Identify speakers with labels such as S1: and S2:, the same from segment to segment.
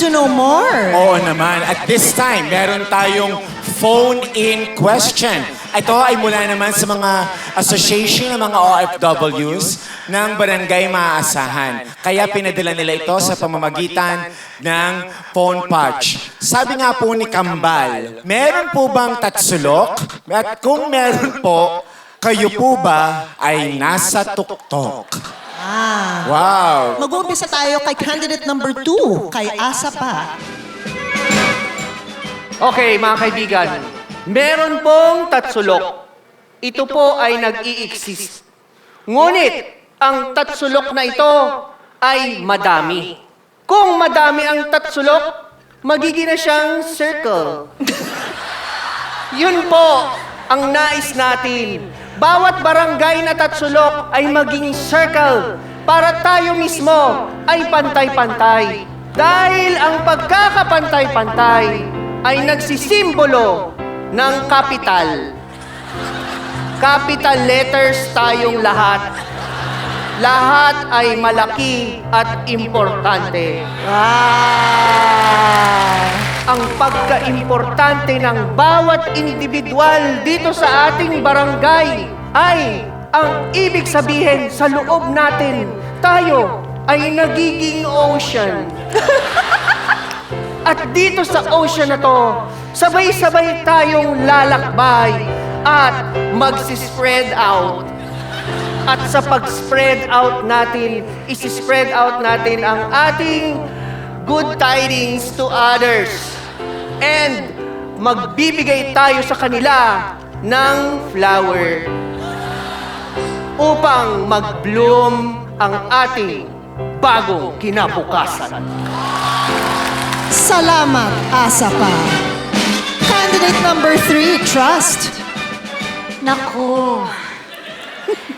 S1: to know more.
S2: Oo naman. At this time, meron tayong phone-in question. Ito ay mula naman sa mga association ng mga OFWs ng Barangay Maaasahan. Kaya pinadala nila ito sa pamamagitan ng phone patch. Sabi nga po ni Kambal, meron po bang tatsulok? At kung meron po, kayo po ba ay nasa tuktok?
S1: Ah.
S2: Wow!
S1: Mag-uumpisa tayo kay candidate number two, kay Asa pa.
S3: Okay, mga kaibigan. Meron pong tatsulok. Ito po ay nag-i-exist. Ngunit, ang tatsulok na ito ay madami. Kung madami ang tatsulok, magiging na siyang circle. Yun po ang nais natin. Bawat barangay na tatsulok ay maging circle para tayo mismo ay pantay-pantay. Dahil ang pagkakapantay-pantay ay nagsisimbolo ng capital. Capital letters tayong lahat. Lahat ay malaki at importante. Ang pagka-importante ng bawat individual dito sa ating barangay ay ang ibig sabihin sa loob natin, tayo ay nagiging ocean. At dito sa ocean na to, sabay-sabay tayong lalakbay at magsispread out. At sa pag-spread out natin, isi-spread out natin ang ating good tidings to others. And magbibigay tayo sa kanila ng flower upang mag-bloom ang ating bagong kinabukasan.
S1: Salamat, Asa pa. Candidate number three, Trust.
S4: Naku,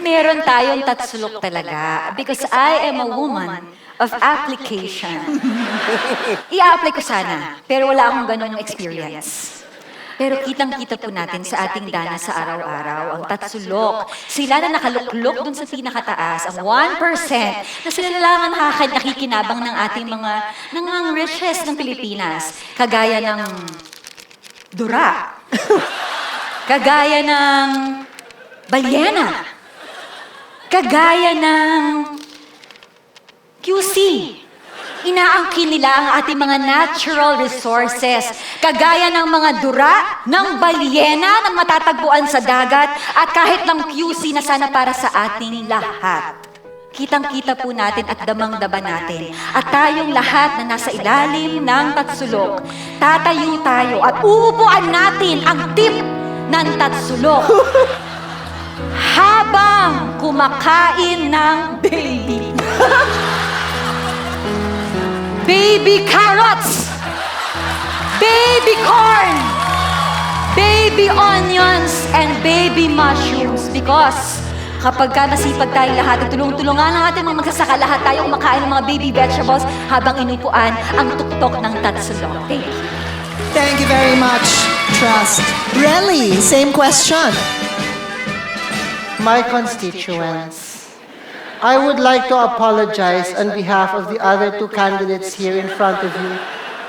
S4: meron tayong tatsulok talaga because I am a woman of application. I-apply ko sana, pero wala akong ganong experience. Pero kitang-kita po natin sa ating dana sa araw-araw, ang tatsulok. Sila na nakaluklok dun sa pinakataas, ang 1% na sila lang ang nakikinabang ng ating mga nangang riches ng Pilipinas. Kagaya ng dura. Kagaya ng balyena. Kagaya ng QC. Inaangkin nila ang ating mga natural resources, kagaya ng mga dura, ng balyena na matatagpuan sa dagat, at kahit ng QC na sana para sa ating lahat. Kitang-kita po natin at damang-daba natin. At tayong lahat na nasa ilalim ng tatsulok, tatayo tayo at uupuan natin ang tip ng tatsulok habang kumakain ng baby. baby carrots, baby corn, baby onions, and baby mushrooms because kapag ka nasipag tayong lahat at tulong-tulungan ang ating mga magsasaka, lahat tayo kumakain ng mga baby vegetables habang inupuan ang tuktok ng tatsulok. Thank you.
S1: Thank you very much, Trust. Relly, same question.
S5: My constituents, I would like to apologize on behalf of the other two candidates here in front of you.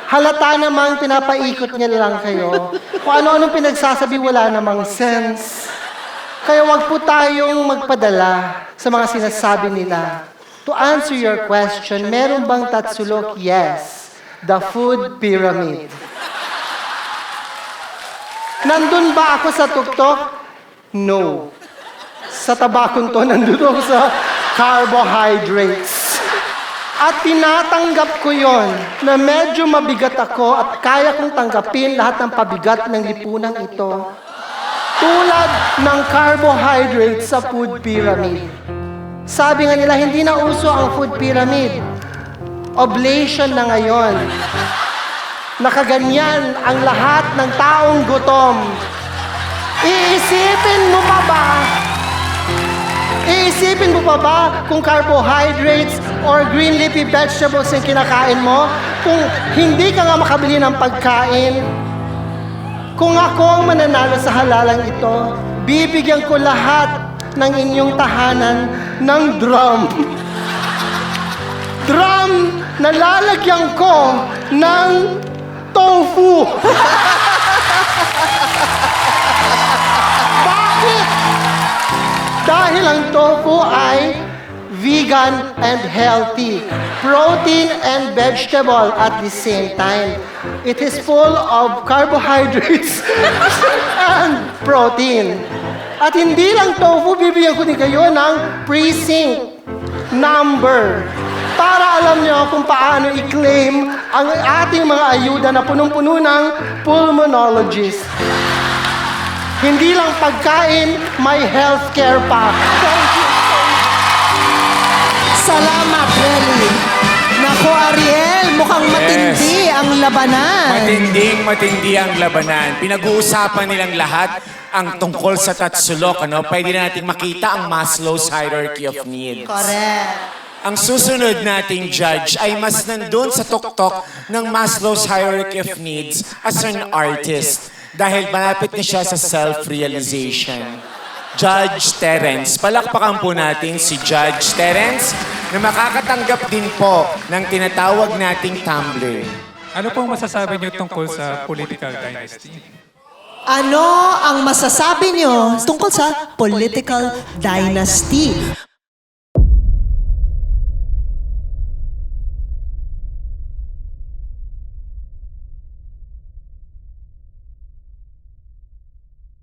S5: Halata namang pinapaikot niya lang kayo. Kung ano-anong pinagsasabi, wala namang sense. Kaya wag po tayong magpadala sa mga sinasabi nila. To answer your question, meron bang tatsulok? Yes. The food pyramid. Nandun ba ako sa tuktok? No. Sa tabakon to, nandun ako sa carbohydrates. At tinatanggap ko yon na medyo mabigat ako at kaya kong tanggapin lahat ng pabigat ng lipunan ito. Tulad ng carbohydrates sa food pyramid. Sabi nga nila, hindi na uso ang food pyramid. Oblation na ngayon. Nakaganyan ang lahat ng taong gutom. Iisipin mo pa ba? Iisipin mo pa ba kung carbohydrates or green leafy vegetables yung kinakain mo? Kung hindi ka nga makabili ng pagkain? Kung ako ang mananalo sa halalang ito, bibigyan ko lahat ng inyong tahanan ng drum. Drum nalalagyan ko ng tofu. Dahil ang tofu ay vegan and healthy, protein and vegetable at the same time. It is full of carbohydrates and protein. At hindi lang tofu, bibigyan ko din kayo ng precinct number para alam nyo kung paano i-claim ang ating mga ayuda na punong-puno ng pulmonologist. Hindi lang pagkain, may healthcare pa. Thank you.
S1: Salamat, Relly. Naku, Ariel, mukhang matindi ang labanan.
S2: Matinding matindi ang labanan. Pinag-uusapan nilang lahat ang tungkol sa Tatsulok. Ano? Pwede na natin makita ang Maslow's hierarchy of needs.
S1: Correct.
S2: Ang susunod nating judge ay mas nandun sa tuktok ng Maslow's hierarchy of needs as an artist dahil malapit na siya sa self-realization. Judge Terence. Palakpakan po natin si Judge Terence na makakatanggap din po ng tinatawag nating tumbler.
S6: Ano pong masasabi niyo tungkol sa political dynasty?
S1: Ano ang masasabi nyo tungkol sa political dynasty?